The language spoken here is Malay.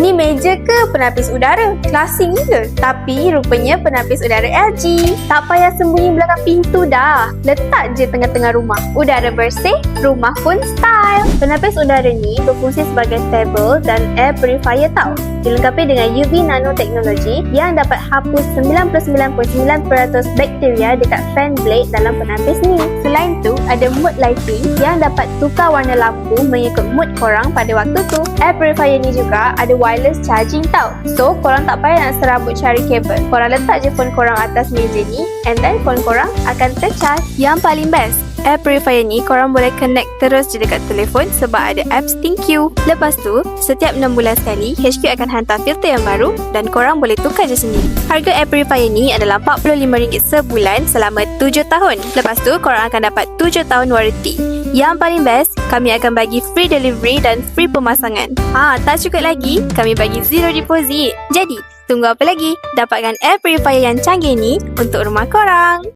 Ni meja ke penapis udara? Klasik ni ke? Tapi rupanya penapis udara LG. Tak payah sembunyi belakang pintu dah. Letak je tengah-tengah rumah. Udara bersih, rumah pun style. Penapis udara ni berfungsi sebagai stable dan air purifier tau. Dilengkapi dengan UV nanoteknologi yang dapat hapus 99.9% bakteria dekat fan blade dalam penapis ni. Selain tu, ada mood lighting yang dapat tukar warna lampu mengikut mood korang pada waktu tu. Air purifier ni juga ada wireless charging tau. So, korang tak payah nak serabut cari kabel. Korang letak je phone korang atas meja ni and then phone korang akan tercharge. Yang paling best, Air purifier ni korang boleh connect terus je dekat telefon sebab ada apps ThinkQ. Lepas tu, setiap 6 bulan sekali, HQ akan hantar filter yang baru dan korang boleh tukar je sendiri. Harga air purifier ni adalah RM45 sebulan selama 7 tahun. Lepas tu, korang akan dapat 7 tahun warranty. Yang paling best, kami akan bagi free delivery dan free pemasangan. Ah, tak cukup lagi, kami bagi zero deposit. Jadi, tunggu apa lagi? Dapatkan air purifier yang canggih ni untuk rumah korang.